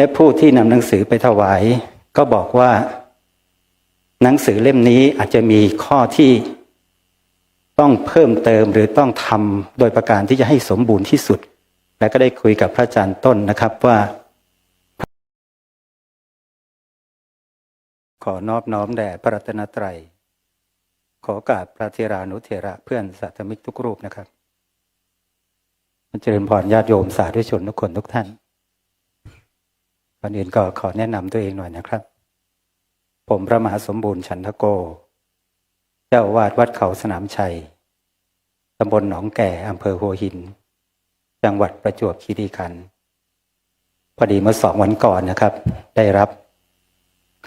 และผู้ที่นำหนังสือไปถวาย ก็บอกว่า หนังสือเล่มนี้อาจจะมีข้อที่ต้องเพิ่มเติมหรือต้องทำโดยประการที่จะให้สมบูรณ์ที่สุด และก็ได้คุยกับพระอาจารย์ต้นนะครับว่า ขอนอบน้อมแด่พระรัตนตรัย ขอโอกาสพระเทรานุเทระเพื่อนสัตมิกทุกรูปนะครับเจริญพรญาติโยมสาธุชนทุกคนทุกท่าน ก่อนอื่นก็ขอแนะนำตัวเองหน่อยนะครับ ผมพระมหาสมบูรณ์ฉันทโก เจ้าอาวาดวัดเขาสนามชัยตำบลหนองแก่อำเภอหัวหิน จังหวัดประจวบคีรีขันธ์พอดีเมื่อสองวันก่อนนะครับ ได้รับ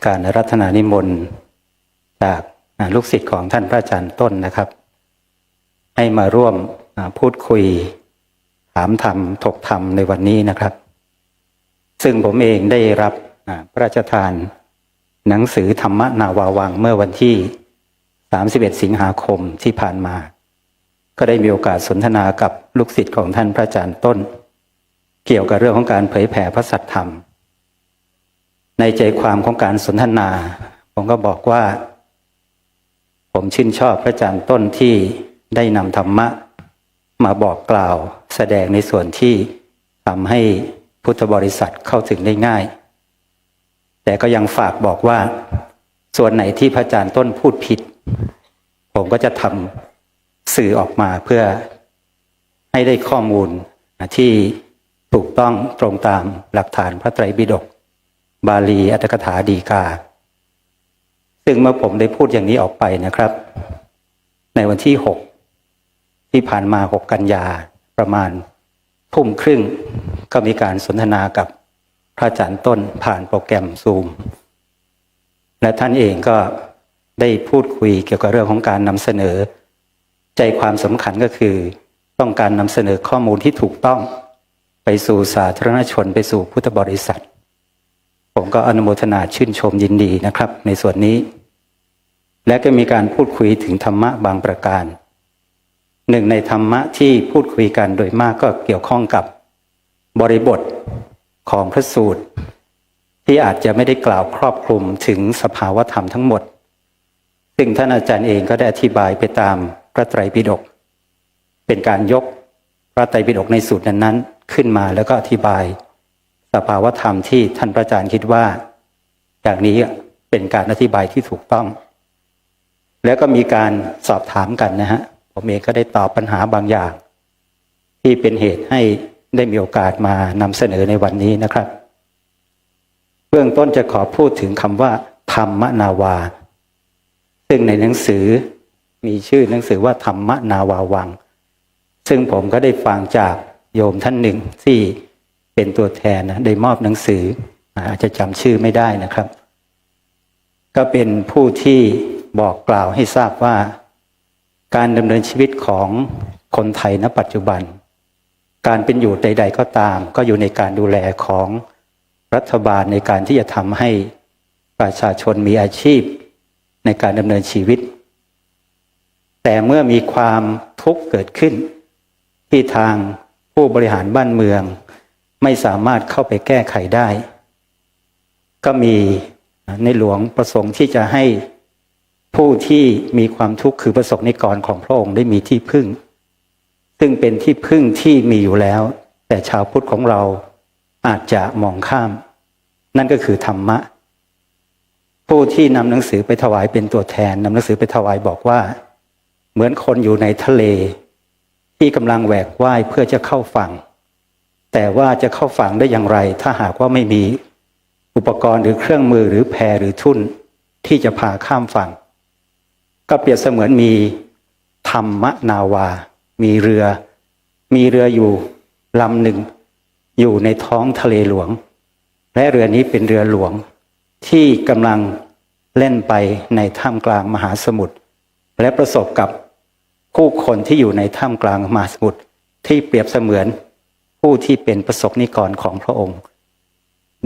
การรัตนานิมนต์จากลูกศิษย์ของท่านพระอาจารย์ต้นนะครับ ให้มาร่วมพูดคุยถามธรรมถกธรรมในวันนี้นะครับ ซึ่งผมเองได้รับพระราชทาน หนังสือธรรมนาวาวังเมื่อวันที่ 31 สิงหาคมที่ผ่านมา ก็ได้มีโอกาสสนทนากับลูกศิษย์ของท่านพระอาจารย์ต้น เกี่ยวกับเรื่องของการเผยแผ่พระสัทธรรม ในใจความของการสนทนา ผมก็บอกว่า ผมชื่นชอบพระอาจารย์ต้นที่ได้นำธรรมะมาบอกกล่าวแสดงในส่วนที่ทำให้ พุทธบริษัทเข้าถึงได้ง่าย แต่ก็ยังฝากบอกว่า ส่วนไหนที่พระอาจารย์ต้นพูดผิด ผมก็จะทำสื่อออกมาเพื่อให้ได้ข้อมูลที่ถูกต้องตรงตามหลักฐานพระไตรปิฎกบาลีอัตถกถาดีกา ซึ่งเมื่อผมได้พูดอย่างนี้ออกไปนะครับ ในวันที่หกที่ผ่านมาหกกันยาประมาณทุ่มครึ่ง ก็มีการสนทนากับพระอาจารย์ต้นผ่านโปรแกรมซูม และท่านเองก็ได้พูดคุยเกี่ยวกับเรื่องของการนำเสนอ ใจความสำคัญก็คือ ต้องการนำเสนอข้อมูลที่ถูกต้อง ไปสู่สาธารณชนไปสู่พุทธบริษัท ผมก็อนุโมทนาชื่นชมยินดีนะครับ ในส่วนนี้ และก็มีการพูดคุยถึงธรรมะบางประการ หนึ่งในธรรมะที่พูดคุยกันโดยมากก็เกี่ยวข้องกับ บริบทของพระสูตร ที่อาจจะไม่ได้กล่าวครอบคลุมถึงสภาวธรรมทั้งหมด ซึ่งท่านอาจารย์เองก็ได้อธิบายไปตามพระไตรปิฎกเป็นการยกพระไตรปิฎกในสูตรนั้นๆ ขึ้นมาแล้วก็อธิบาย สภาวธรรมที่ท่านพระอาจารย์คิดว่า อย่างนี้เป็นการอธิบายที่ถูกต้อง แล้วก็มีการสอบถามกันนะฮะผมเองก็ได้ตอบปัญหาบางอย่าง ที่เป็นเหตุให้ ได้มีโอกาสมานำเสนอในวันนี้นะครับ เบื้องต้นจะขอพูดถึงคำว่า ธรรมนาวา ซึ่งในหนังสือมีชื่อหนังสือว่าธรรมนาวาวัง ซึ่งผมก็ได้ฟังจากโยมท่านหนึ่งที่เป็นตัวแทนนะได้มอบหนังสืออาจจะจำชื่อไม่ได้นะครับ ก็เป็นผู้ที่บอกกล่าวให้ทราบว่า การดำเนินชีวิตของคนไทยณปัจจุบัน การเป็นอยู่ใด ๆ ก็ตาม ก็อยู่ในการดูแลของรัฐบาลในการที่จะทำให้ประชาชนมีอาชีพในการดำเนินชีวิต แต่เมื่อมีความทุกข์เกิดขึ้น ที่ทางผู้บริหารบ้านเมือง ไม่สามารถเข้าไปแก้ไขได้ ก็มีในหลวงประสงค์ที่จะให้ผู้ที่มีความทุกข์คือประสบนิกรของพระองค์ได้มีที่พึ่ง ซึ่งเป็นที่พึ่งที่มีอยู่แล้ว แต่ชาวพุทธของเราอาจจะมองข้าม นั่นก็คือธรรมะ ผู้ที่นำหนังสือไปถวายเป็นตัวแทนนำหนังสือไปถวายบอกว่า เหมือนคนอยู่ในทะเล ที่กำลังแหวกว่ายเพื่อจะเข้าฝั่ง แต่ว่าจะเข้าฝั่งได้อย่างไร ถ้าหากว่าไม่มีอุปกรณ์หรือเครื่องมือหรือแพหรือทุ่นที่จะพาข้ามฝั่ง ก็เปรียบเสมือนมีธรรมนาวา มีเรือ มีเรืออยู่ลำหนึ่ง อยู่ในท้องทะเลหลวง และเรือนี้เป็นเรือหลวง ที่กำลังเล่นไปในท่ามกลางมหาสมุทรและประสบกับผู้คนที่อยู่ในท่ามกลางมหาสมุทรที่เปรียบเสมือนผู้ที่เป็นประสบนิกรของพระองค์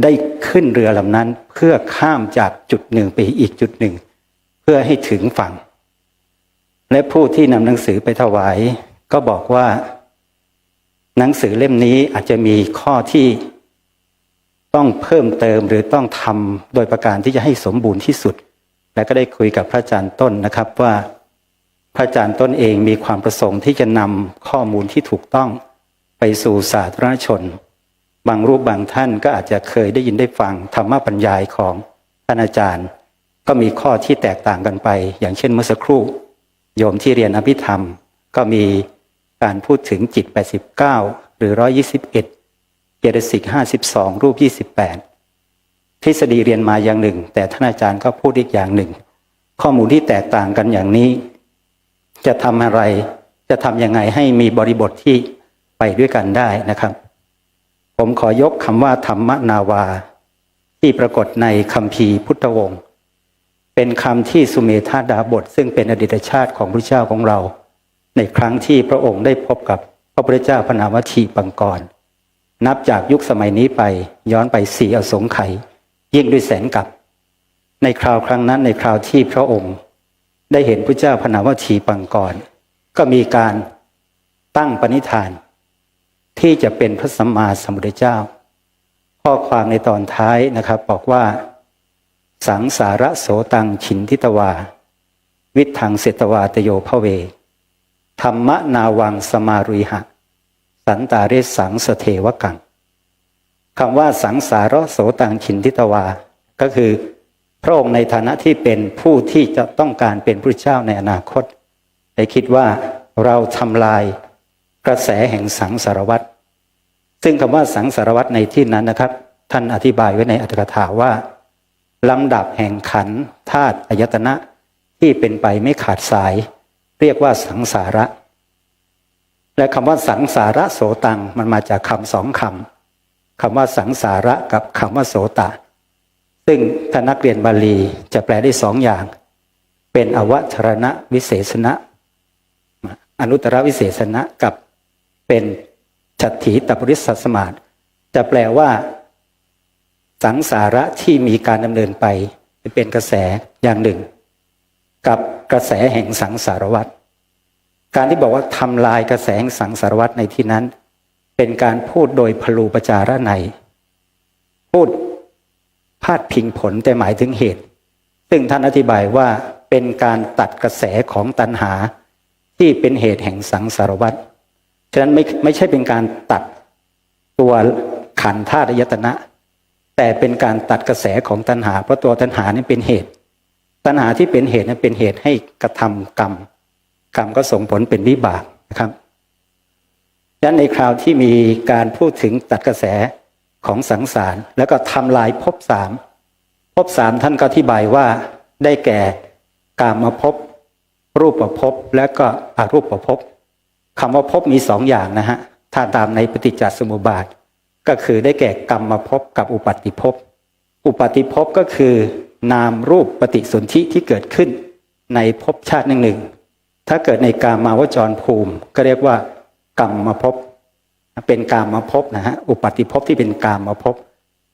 ได้ขึ้นเรือลำนั้นเพื่อข้ามจากจุดหนึ่งไปอีกจุดหนึ่ง เพื่อให้ถึงฝั่ง และผู้ที่นำหนังสือไปถวาย ก็บอกว่า หนังสือเล่มนี้อาจจะมีข้อที่ต้องเพิ่มเติมหรือต้องทำโดยประการที่จะให้สมบูรณ์ที่สุด และก็ได้คุยกับพระอาจารย์ต้นนะครับว่า พระอาจารย์ต้นเองมีความประสงค์ที่จะนำข้อมูลที่ถูกต้องไปสู่สาธารณชน บางรูปบางท่านก็อาจจะเคยได้ยินได้ฟังธรรมบรรยายของท่านอาจารย์ ก็มีข้อที่แตกต่างกันไป อย่างเช่นเมื่อสักครู่ โยมที่เรียนอภิธรรม ก็มี การพูดถึงจิต 89 หรือ 121 เจตสิก 52 รูป 28 ทฤษฎีเรียนมาอย่างหนึ่ง แต่ท่านอาจารย์ก็พูดอีกอย่างหนึ่ง ข้อมูลที่แตกต่างกันอย่างนี้ จะทำอะไร จะทำยังไงให้มีบริบทที่ไปด้วยกันได้นะครับ ผมขอยกคำว่าธรรมนาวา ที่ปรากฏในคัมภีพุทธวงศ์เป็นคำที่สุเมธาดาบท ซึ่งเป็นอดีตชาติของพระเจ้าของเรา ในครั้งที่พระองค์ได้พบกับพระพุทธเจ้าพระนามวทีปังกร นับจากยุคสมัยนี้ไปย้อนไปสี่อสงไขยยิ่งด้วยแสนกับ ในคราวครั้งนั้นในคราวที่พระองค์ ได้เห็นพระเจ้าพระนามวทีปังกร ก็มีการตั้งปณิธาน ที่จะเป็นพระสัมมาสัมพุทธเจ้า ข้อความในตอนท้ายนะครับบอกว่า สังสาระโสตังฉินทิตวา วิทังเสตวาตโยพระเว ธรรมนาวังสมารุหะ สันตาเรสสังสเทวกังคำว่าสังสารโสตังฉินทิตวา ก็คือพระองค์ในฐานะที่เป็นผู้ที่จะต้องการเป็นพระเจ้าในอนาคตได้คิดว่าเราทำลายกระแสแห่งสังสารวัตรซึ่งคำว่าสังสารวัตรในที่นั้นนะครับ ท่านอธิบายไว้ในอัตถกถาว่าลำดับแห่งขันธาตุอายตนะที่เป็นไปไม่ขาดสาย เรียกว่าสังสาระ และคำว่าสังสาระโสตังมันมาจากคำสองคำคำว่าสังสาระกับคำว่าโสตะ ซึ่งถ้านักเรียนบาลีจะแปลได้สองอย่าง เป็นอวัชรณะวิเศษณะอนุตตรวิเศษณะกับเป็นฉัตถีตปริสัสมาตจะแปลว่า สังสาระที่มีการดำเนินไปเป็นกระแสอย่างหนึ่ง กับกระแสแห่งสังสารวัตรการที่บอกว่าทำลายกระแสแห่งสังสารวัตรในที่นั้น เป็นการพูดโดยพลูปจาระในพูดพาดพิงผลแต่หมายถึงเหตุ ซึ่งท่านอธิบายว่าเป็นการตัดกระแสของตัณหาที่เป็นเหตุแห่งสังสารวัตรฉะนั้นไม่ไม่ใช่เป็นการตัดตัวขันธาตุอายตนะ แต่เป็นการตัดกระแสของตัณหา เพราะตัวตัณหานี่เป็นเหตุ ตัณหาที่เป็นเหตุนั้นเป็นเหตุให้กระทำกรรม กรรมก็ส่งผลเป็นวิบากนะครับดังนั้นในคราวที่มีการพูดถึงตัดกระแสของสังสาร แล้วก็ทำลายภพสามภพสามท่านก็อธิบายว่าได้แก่กามภพรูปภพและก็อรูปภพคำว่าภพมีสองอย่างนะฮะถ้าตามในปฏิจจสมุปบาท ก็คือได้แก่กรรมภพกับอุปัติภพอุปัติภพก็คือ นามรูปปฏิสนธิที่เกิดขึ้น ในภพชาติหนึ่งหนึ่งถ้าเกิดในกามาวจรภูมิ ก็เรียกว่ากรรมภพบเป็นกามภพบนะฮะอุปัติภพที่เป็นกามภพบ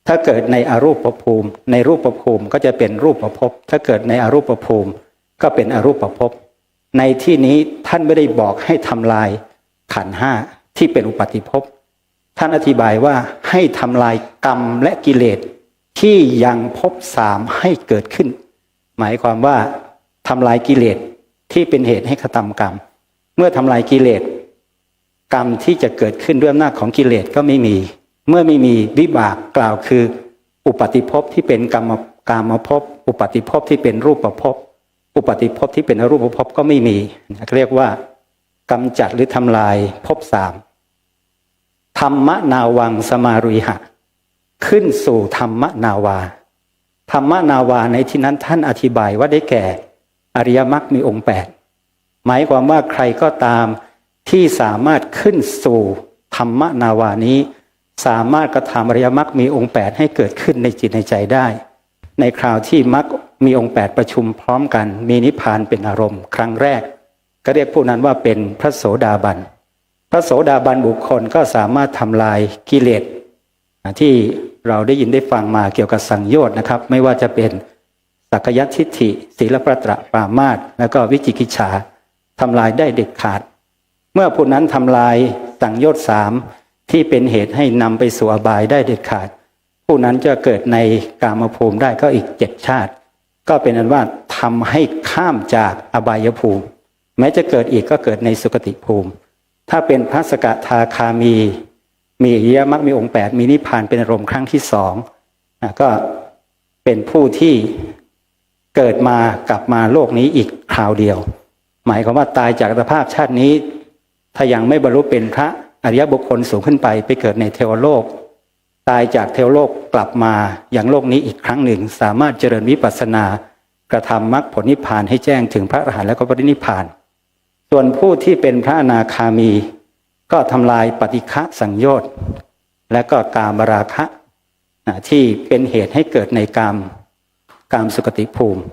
ถ้าเกิดในอรูปภูมิ ในรูปภูมิก็จะเป็นรูปภพถ้าเกิดในอรูปภูมิ ก็เป็นอรูปภพในที่นี้ท่านไม่ได้บอกให้ทำลายขันห้าที่เป็นอุปาติภพท่านอธิบายว่าให้ทำลายกรรมและกิเลส ที่ยังพบสามให้เกิดขึ้น หมายความว่าทำลายกิเลสที่เป็นเหตุให้กระทำกรรม เมื่อทำลายกิเลสกรรมที่จะเกิดขึ้นด้วยอำนาจของกิเลสก็ไม่มี เมื่อไม่มีวิบากกล่าวคือ อุปาติภพที่เป็นกรรมกรรมภพอุปาติภพที่เป็นรูปภพอุปาติภพที่เป็นอรูปภพก็ไม่มีเรียกว่ากำจัดหรือทำลายภพสามธรรมนาวังสมารุยหะ ขึ้นสู่ธรรมนาวา ธรรมนาวาในที่นั้นท่านอธิบายว่าได้แก่ อริยมรรคมีองค์แปดหมายความว่าใครก็ตามที่สามารถขึ้นสู่ธรรมนาวานี้ สามารถกระทำอริยมรรคมีองค์แปดให้เกิดขึ้นในจิตในใจได้ ในคราวที่มรรคมีองค์แปดประชุมพร้อมกัน มีนิพพานเป็นอารมณ์ ครั้งแรก ก็เรียกผู้นั้นว่าเป็นพระโสดาบัน พระโสดาบันบุคคลก็สามารถทำลายกิเลสที่ เราได้ยินได้ฟังมาเกี่ยวกับสังโยชน์นะครับ ไม่ว่าจะเป็นสักยัทิฏฐิศีลประตระปรามาตแล้วก็วิจิกิจฉาทำลายได้เด็ดขาด เมื่อผู้นั้นทำลายสังโยชน์สามที่เป็นเหตุให้นำไปสู่อบายได้เด็ดขาดผู้ผู้นั้นจะเกิดในกามภูมิได้ก็อีกเจ็ดชาติ ก็เป็นอันว่าทำให้ข้ามจากอบายภูมิ แม้จะเกิดอีกก็เกิดในสุคติภูมิ ถ้าเป็นพระสกทาคามี มีอริยมรรคมีองค์แปดมีนิพพานเป็นอารมณ์ครั้งที่สองก็เป็นผู้ที่เกิดมากลับมาโลกนี้อีกคราวเดียว หมายความว่าตายจากอัตภาพชาตินี้ ถ้ายังไม่บรรลุเป็นพระอริยบุคคลสูงขึ้นไปไปเกิดในเทวโลก ตายจากเทวโลกกลับมาอย่างโลกนี้อีกครั้งหนึ่ง สามารถเจริญวิปัสสนากระทำมรรคผลนิพพานให้แจ้งถึงพระอรหันต์และก็ปรินิพพาน ส่วนผู้ที่เป็นพระอนาคามี ก็ทำลายปฏิฆะสังโยชน์ และก็กามราคะที่เป็นเหตุให้เกิดในกามกามสุกติภูมิ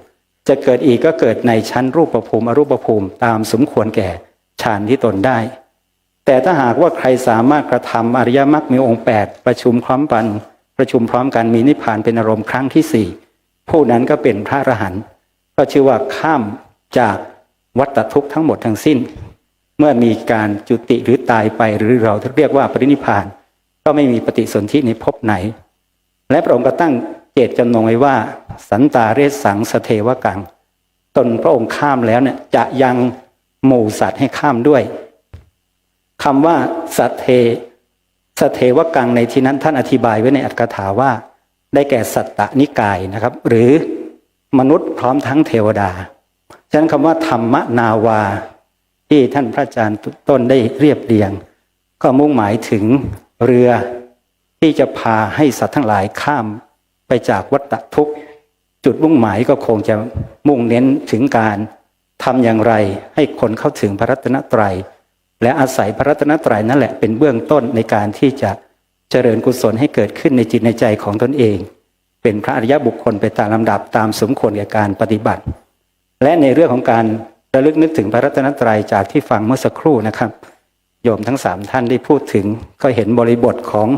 จะเกิดอีกก็เกิดในชั้นรูปภูมิอรูปภูมิตามสมควรแก่ฌานที่ตนได้ แต่ถ้าหากว่าใครสามารถกระทำอริยมรรคมีองค์แปดประชุมพร้อมกันประชุมพร้อมกันมีนิพพานเป็นอารมณ์ครั้งที่สี่ผู้นั้นก็เป็นพระอรหันต์ก็ชื่อว่าข้ามจากวัฏทุกข์ทั้งหมดทั้งสิ้น เมื่อมีการจุติหรือตายไปหรือเราเรียกว่าปรินิพาน ก็ไม่มีปฏิสนธิในภพไหน และพระองค์ก็ตั้งเจตจำนงไว้ว่า สันตาเรสังสเทวกัง ตนพระองค์ข้ามแล้วเนี่ยจะยังหมู่สัตว์ให้ข้ามด้วยคำว่าสัตเทสเทวกังในที่นั้นท่านอธิบายไว้ในอัตถกถาว่า ได้แก่สัตตนิกายนะครับ หรือมนุษย์พร้อมทั้งเทวดา ฉะนั้นคำว่าธรรมนาวา ที่ท่านพระอาจารย์ต้นได้เรียบเรียง ก็มุ่งหมายถึงเรือที่จะพาให้สัตว์ทั้งหลายข้ามไปจากวัฏทุกข์ จุดมุ่งหมายก็คงจะมุ่งเน้นถึงการทำอย่างไรให้คนเข้าถึงพระรัตนตรัย และอาศัยพระรัตนตรัยนั่นแหละเป็นเบื้องต้นในการที่จะเจริญกุศลให้เกิดขึ้นในจิตในใจของตนเอง เป็นพระอริยบุคคลไปตามลำดับตามสมควรแก่การปฏิบัติ และในเรื่องของการ ระลึกนึกถึงพระรัตนตรัยจากที่ฟังเมื่อสักครู่นะครับ โยมทั้งสามท่านได้พูดถึงก็เห็นบริบทของ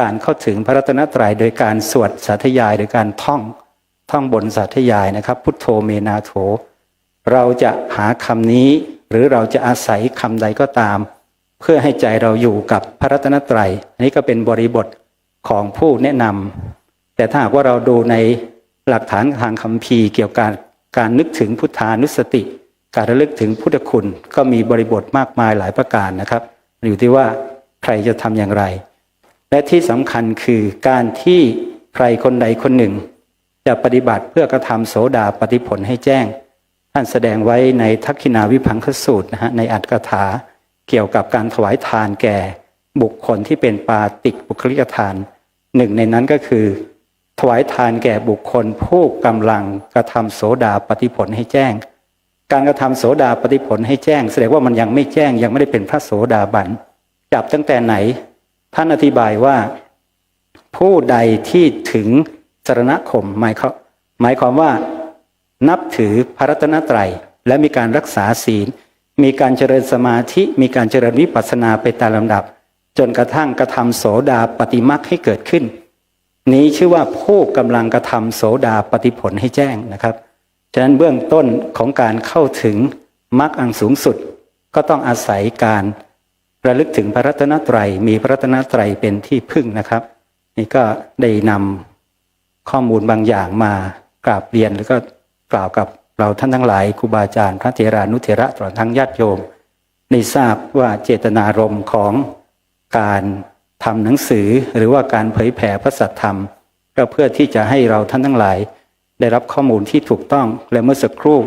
การเข้าถึงพระรัตนตรัยโดยการสวดสาธยายโดยการท่องท่องบนสาธยายนะครับ พุทโธเมนาโถ เราจะหาคำนี้ หรือเราจะอาศัยคำใดก็ตาม เพื่อให้ใจเราอยู่กับพระรัตนตรัยอันนี้ก็เป็นบริบทของผู้แนะนำแต่ถ้าหากว่าเราดูในหลักฐานทางคัมภีร์เกี่ยวกับการนึกถึงพุทธานุสติ การระลึกถึงพุทธคุณก็มีบริบทมากมายหลายประการนะครับ อยู่ที่ว่าใครจะทำอย่างไร และที่สำคัญคือการที่ใครคนใดคนหนึ่ง จะปฏิบัติเพื่อกระทำโสดาปฏิผลให้แจ้ง ท่านแสดงไว้ในทักขินาวิพังคสูตรนะฮะในอัตถกถา เกี่ยวกับการถวายทานแก่ บุคคลที่เป็นปาติกบุคลิกทานหนึ่งในนั้นก็คือ ถวายทานแก่บุคคลผู้กำลังกระทำโสดาปฏิผลให้แจ้ง การกระทำโสดาปฏิผลให้แจ้ง แสดงว่ามันยังไม่แจ้งยังไม่ได้เป็นพระโสดาบันจับตั้งแต่ไหน ท่านอธิบายว่า ผู้ใดที่ถึงสรณคมหมายความหมายความว่า นับถือพระรัตนตรัย และมีการรักษาศีล มีการเจริญสมาธิ มีการเจริญวิปัสสนาไปตามลำดับ จนกระทั่งกระทำโสดาปฏิมักให้เกิดขึ้น นี้ชื่อว่าผู้กำลังกระทำโสดาปฏิผลให้แจ้งนะครับ ฉะนั้นเบื้องต้นของการเข้าถึงมรรคอันสูงสุด ก็ต้องอาศัยการระลึกถึงพระรัตนตรัย มีพระรัตนตรัยเป็นที่พึ่งนะครับ นี่ก็ได้นำข้อมูลบางอย่างมากราบเรียนแล้วก็กล่าวกับเราท่านทั้งหลายครูบาอาจารย์พระเถรานุเถระตลอดทั้งญาติโยมได้ทราบว่าเจตนารมณ์ของการทำหนังสือหรือว่าการเผยแผ่พระสัทธรรม ก็เพื่อที่จะให้เราท่านทั้งหลาย ได้รับข้อมูลที่ถูกต้องและเมื่อสักครู่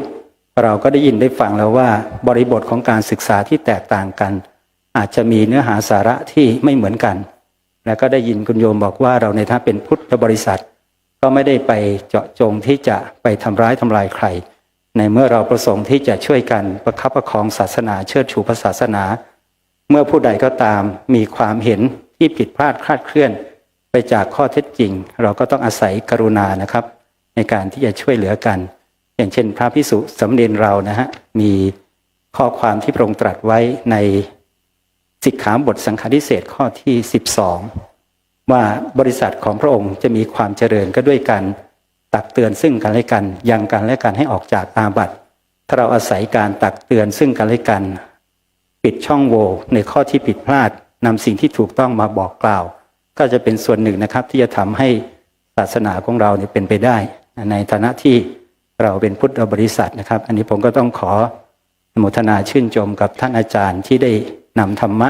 เราก็ได้ยินได้ฟังแล้วว่า บริบทของการศึกษาที่แตกต่างกัน อาจจะมีเนื้อหาสาระที่ไม่เหมือนกัน และก็ได้ยินคุณโยมบอกว่าเราในฐานะเป็นพุทธบริษัท ก็ไม่ได้ไปเจาะจงที่จะไปทำร้ายทำลายใคร ในเมื่อเราประสงค์ที่จะช่วยกันประคับประคองศาสนาเชิดชูพระศาสนา เมื่อผู้ใดก็ตามมีความเห็นที่ผิดพลาดคลาดเคลื่อน ไปจากข้อเท็จจริง เราก็ต้องอาศัยกรุณานะครับ ในการที่จะช่วยเหลือกัน อย่างเช่น พระพิสุสำเนียนเรานะฮะมีข้อความที่พระองค์ตรัสไว้ในสิกขาบทสังฆาทิเศษข้อที่ 12 ว่าบริษัทของพระองค์จะมีความเจริญก็ด้วยกันตักเตือนซึ่งกันและกันยังกันและกันให้ออกจากอาบัติถ้าเราอาศัยการตักเตือนซึ่งกันและกัน ปิดช่องโหว่ในข้อที่ผิดพลาดนำสิ่งที่ถูกต้องมาบอกกล่าว ก็จะเป็นส่วนหนึ่งนะครับที่จะทำให้ศาสนาของเราเนี่ยเป็นไปได้ ในฐานะที่เราเป็นพุทธบริษัทนะครับ อันนี้ผมก็ต้องขออนุโมทนาชื่นชมกับท่านอาจารย์ที่ได้นำธรรมะ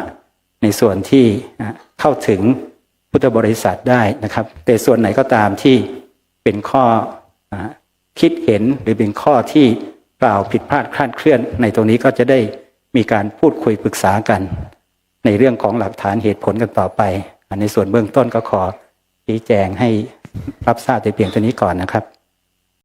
ในส่วนที่เข้าถึงพุทธบริษัทได้นะครับ แต่ส่วนไหนก็ตามที่เป็นข้อคิดเห็นหรือเป็นข้อที่กล่าวผิดพลาดคลาดเคลื่อน ในตรงนี้ก็จะได้มีการพูดคุยปรึกษากัน ในเรื่องของหลักฐานเหตุผลกันต่อไปในส่วนเบื้องต้นก็ขอชี้แจงให้รับทราบแต่เพียงเท่านี้ก่อนนะครับ